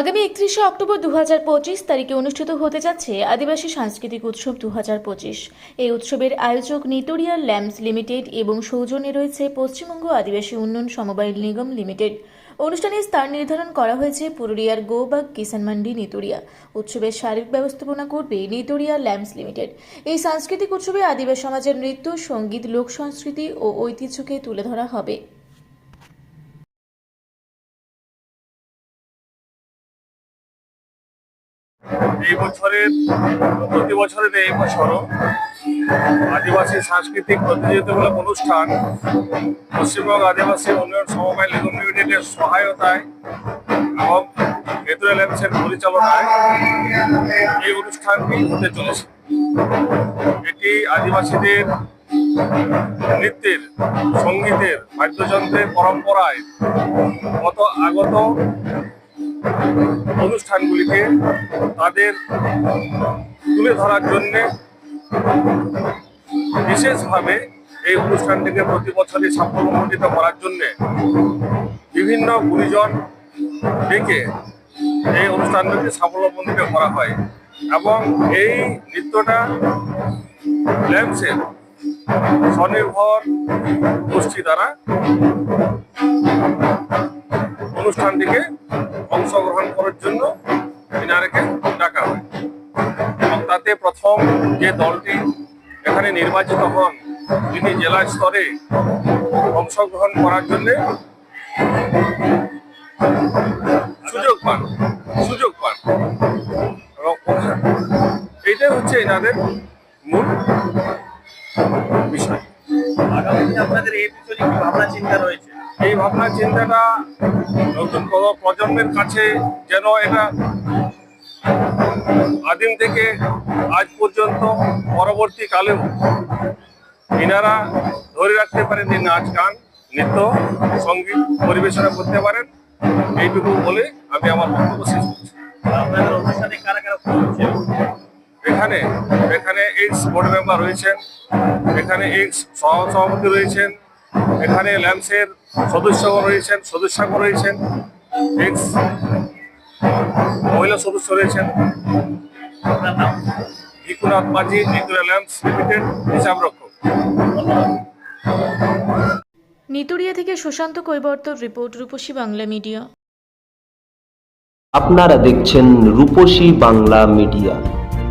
আগামী একত্রিশে অক্টোবর দু হাজার পঁচিশ তারিখে অনুষ্ঠিত হতে যাচ্ছে আদিবাসী সাংস্কৃতিক উৎসব দু হাজার পঁচিশ। এই উৎসবের আয়োজক নিটোরিয়া ল্যাম্পস লিমিটেড এবং সৌজন্যে রয়েছে পশ্চিমবঙ্গ আদিবাসী উন্নয়ন সমবায় নিগম লিমিটেড। অনুষ্ঠানের স্থান নির্ধারণ করা হয়েছে পুরুলিয়ার গোবাগ কিষান মান্ডি নিতোরিয়া উৎসবের শারীরিক ব্যবস্থাপনা করবে নিতোরিয়া ল্যাম্পস লিমিটেড। এই সাংস্কৃতিক উৎসবে আদিবাসী সমাজের নৃত্য, সংগীত, লোক সংস্কৃতি ও ঐতিহ্যকে তুলে ধরা হবে। এই বছরের, প্রতি বছরের এই বছরও আদিবাসী সাংস্কৃতিক প্রতিযোগিতামূলক অনুষ্ঠান পশ্চিমবঙ্গ আদিবাসী উন্নয়ন সমবায় নিগম লিমিটেডের সহায়তায় এবং ভেতরে ল্যান্সের পরিচালনায় এই অনুষ্ঠানটি হতে চলেছে। এটি আদিবাসীদের নৃত্যের, সঙ্গীতের, বাদ্যযন্ত্রের পরম্পরায় কত আগত অনুষ্ঠানগুলিকে তাদের তুলে ধরার জন্যে বিশেষভাবে এই অনুষ্ঠানটিকে প্রতি বছরই সাফল্যমণ্ডিত করার জন্যে বিভিন্ন গুণীজন ডেকে এই অনুষ্ঠানটিকে সাফল্যমণ্ডিত করা হয় এবং এই নৃত্যটা ল্যাম্পসের স্বনির্ভর গোষ্ঠী দ্বারা অনুষ্ঠানটিকে অংশগ্রহণ করার জন্য মিনারেকে ডাকা হয়। এবং তাতে প্রথম যে দলটি এখানে নির্বাচিত হন, তিনি জেলা স্তরে অংশগ্রহণ করার জন্য সুযোগ পান সুযোগ পান। এবং এইটাই হচ্ছে এনাদের মূল বিষয়। আগামী আপনাদের এই বিষয়ে কি ভাবনা, চিন্তা রয়েছে? এই ভাবনা চিন্তাটা নতুন প্র- প্রজন্মের কাছে যেন এটা আদিম থেকে আজ পর্যন্ত পরবর্তীকালেও ইনারা ধরে রাখতে পারেন যে নাচ গান নৃত্য সংগীত পরিবেশনা করতে পারেন। এইটুকু বলে আমি আমার বক্তব্য শেষ করছি। এখানে এখানে এক্স বোর্ড মেম্বার রয়েছেন এখানে এক্স সহ সভাপতি রয়েছেন এখানে ল্যাম্পসের সদস্যগণ রয়েছেন সদস্যগণ রয়েছেন এক্স মহিলা সদস্য রয়েছেন। আপনার ভিকুনাথ মাঝি নিতুরা ল্যাম্পস লিমিটেড হিসাব রক্ষক। নিতুরিয়া থেকে সুশান্ত কৈবর্তর রিপোর্ট রূপসী বাংলা মিডিয়া। আপনারা দেখছেন রূপসী বাংলা মিডিয়া।